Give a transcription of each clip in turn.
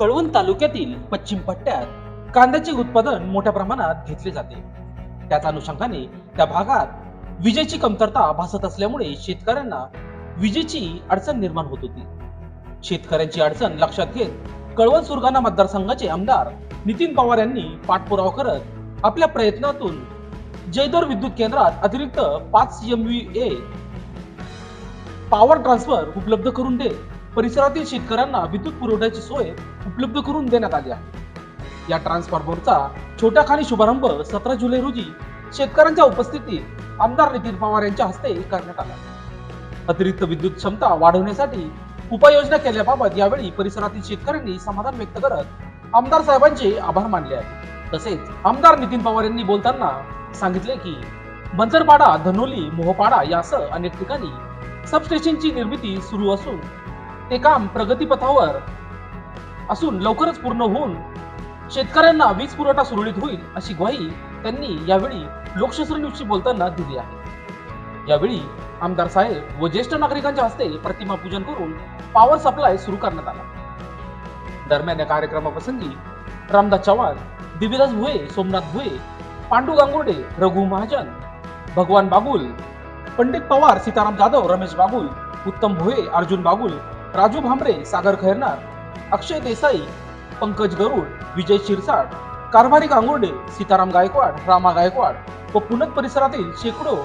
कळवण तालुक्यातील पश्चिम पट्ट्यात कांद्याचे उत्पादन मोठ्या प्रमाणात घेतले जाते. त्याच अनुषंगाने त्या भागात विजेची कमतरता भासत असल्यामुळे शेतकऱ्यांना विजेची अडचण निर्माण होत होती. शेतकऱ्यांची अडचण लक्षात घेत कळवण सुरगाणा मतदारसंघाचे आमदार नितीन पवार यांनी पाठपुरावा करत आपल्या प्रयत्नातून जयदर विद्युत केंद्रात अतिरिक्त पाच एम ए पॉवर ट्रान्सफर उपलब्ध करून देत परिसरातील शेतकऱ्यांना विद्युत पुरवठ्याची सोय उपलब्ध करून देण्यात आली आहे. या ट्रान्सफॉर्मरचा छोट्या खाली शुभारंभ सतरा जुलै रोजी शेतकऱ्यांच्या उपस्थितीत आमदार नितीन पवार यांच्या हस्ते करण्यात आला अतिरिक्त विद्युत क्षमता वाढवण्यासाठी उपाययोजना केल्याबाबत यावेळी परिसरातील शेतकऱ्यांनी समाधान व्यक्त करत आमदार साहेबांचे आभार मानले आहे तसेच आमदार नितीन पवार यांनी बोलताना सांगितले की बंजरपाडा धनोली मोहपाडा यासह अनेक ठिकाणी सबस्टेशनची निर्मिती सुरू असून ते काम प्रगतीपथावर असून लवकरच पूर्ण होऊन शेतकऱ्यांना वीज पुरवठा सुरळीत होईल अशी ग्वाही त्यांनी यावेळी लोकशास्त्र न्यूजशी बोलताना दिली आहे. यावेळी आमदार साहेब व ज्येष्ठ नागरिकांच्या हस्ते प्रतिमा पूजन करून पॉवर सप्लाय सुरू करण्यात आला. दरम्यान या कार्यक्रमाप्रसंगी रामदास चव्हाण दिव्यदास भुये सोमनाथ भुये पांडू गांगुर्डे रघु महाजन भगवान बागुल पंडित पवार सीताराम जाधव रमेश बागुल उत्तम भोये अर्जुन बागुल राजू भांबरे सागर खैरनार अक्षय देसाई पंकज गरुड विजय शिरसाट कारभारी गांगुर्डे सीताराम गायकवाड रामा गायकवाड व पुणत परिसरातील शेकडो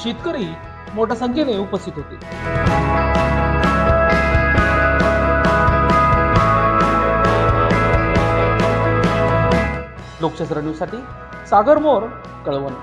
शेतकरी मोठ्या संख्येने उपस्थित होते. लोकशास्त्र न्यूजसाठी सागर मोर कळवण.